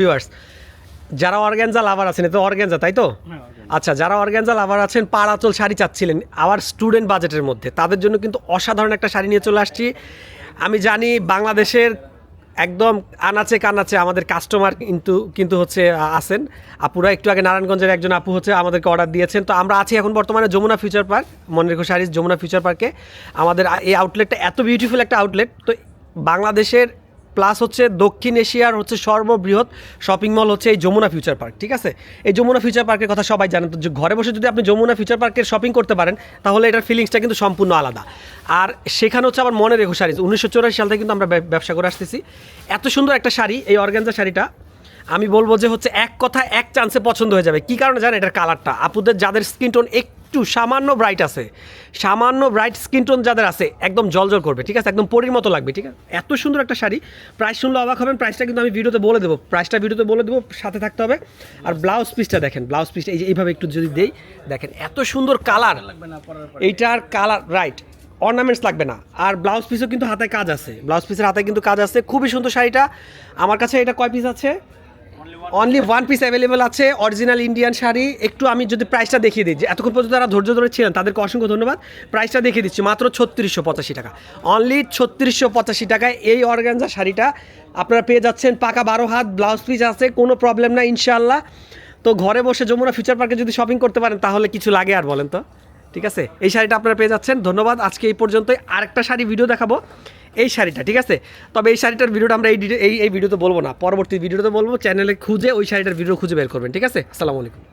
Viewers যারা organza লাভার আছেন এ তো অর্গ্যানজা তাই তো? আচ্ছা যারা অর্গ্যানজা লাভার আছেন পাড়াচল শাড়ি চাচ্ছিলেন আবার স্টুডেন্ট বাজেটের মধ্যে তাদের জন্য কিন্তু অসাধারণ একটা শাড়ি নিয়ে চলে আসছি। আমি জানি বাংলাদেশের একদম আনাচে কানাচে আমাদের কাস্টমার কিন্তু কিন্তু হচ্ছে আ- আছেন। আপুরা একটু আগে নারায়ণগঞ্জের একজন আপু হচ্ছে আমাদেরকে অর্ডার দিয়েছেন। তো আমরা আছি এখন বর্তমানে যমুনা ফিউচার পার্ক মনে রেখো শাড়ির যমুনা ফিউচার পার্কে আমাদের এই আউটলেটটা এত বিউটিফুল একটা আউটলেট তো বাংলাদেশের প্লাস হচ্ছে দক্ষিণ এশিয়ার হচ্ছে সর্ববৃহৎ শপিং মল হচ্ছে এই যমুনা ফিউচার পার্ক, ঠিক আছে? এই যমুনা ফিউচার পার্কের কথা সবাই জানেন তো ঘরে বসে যদি আপনি যমুনা ফিউচার পার্কের শপিং করতে পারেন, তাহলে এটার ফিলিংসটা কিন্তু সম্পূর্ণ আলাদা। আর সেখানে হচ্ছে আমার মনে রেখো শাড়ি, উনিশশো চৌরাশি সাল থেকে কিন্তু আমরা ব্যবসা করে আসতেছি। এত সুন্দর একটা শাড়ি, এই অর্গানজা শাড়িটা। আমি বলব যে হচ্ছে এক কথা এক চান্সে পছন্দ হয়ে যাবে। কি কারণে জানেন এটার কালারটা আপুদের, যাদের স্কিন টোন একটু সামান্য ব্রাইট আছে। সামান্য ব্রাইট স্কিন টোন যাদের আছে একদম জলজল করবে ঠিক আছে? একদম পরির মতো লাগবে ঠিক আছে? এত সুন্দর একটা শাড়ি। প্রাইস শুনলে অবাক হবেন প্রাইসটা কিন্তু আমি ভিডিওতে বলে দেবো। প্রাইসটা ভিডিওতে বলে দেবো সাথে থাকতে হবে। আর ব্লাউজ পিসটা দেখেন ব্লাউজ পিসটা এই যে এইভাবে একটু যদি দেই দেখেন এত সুন্দর কালার এইটার কালার রাইট অর্নামেন্টস লাগবে না। আর ব্লাউজ পিসও কিন্তু হাতে কাজ আছে। ব্লাউজ পিসের হাতে কিন্তু কাজ আছে। খুবই সুন্দর শাড়িটা। আমার কাছে এটা কয় পিস আছে? অনলি ওয়ান পিস অ্যাভেলেবেল আছে অরিজিনাল ইন্ডিয়ান শাড়ি। একটু আমি যদি প্রাইসটা দেখিয়ে দিই যে এতক্ষণ পর্যন্ত তারা ধৈর্য ধরে ছিলেন তাদেরকে অসংখ্য ধন্যবাদ। প্রাইসটা দেখিয়ে দিচ্ছি মাত্র ছত্রিশশো পঁচাশি টাকা। অনলি ছত্রিশশো পঁচাশি টাকায় এই অর্গানজা শাড়িটা আপনারা পেয়ে যাচ্ছেন পাকা বারো হাত ব্লাউজ পিস আছে কোনো প্রবলেম না ইনশাল্লাহ তো ঘরে বসে যমুনা ফিউচার পার্কে যদি শপিং করতে পারেন তাহলে কিছু লাগে আর বলেন তো। ঠিক আছে? এই শাড়িটা আপনারা পেয়ে যাচ্ছেন ধন্যবাদ। আজকে এই পর্যন্তই। আরেকটা শাড়ি ভিডিও দেখাবো। এই শাড়িটা, ঠিক আছে? তবে এই শাড়িটার ভিডিওটা আমরা এই এই এই ভিডিওতে বলব না। পরবর্তী ভিডিওতে বলব চ্যানেলে খুঁজে ওই শাড়িটার ভিডিও খুঁজে বের করবেন, ঠিক আছে? আসসালামু আলাইকুম।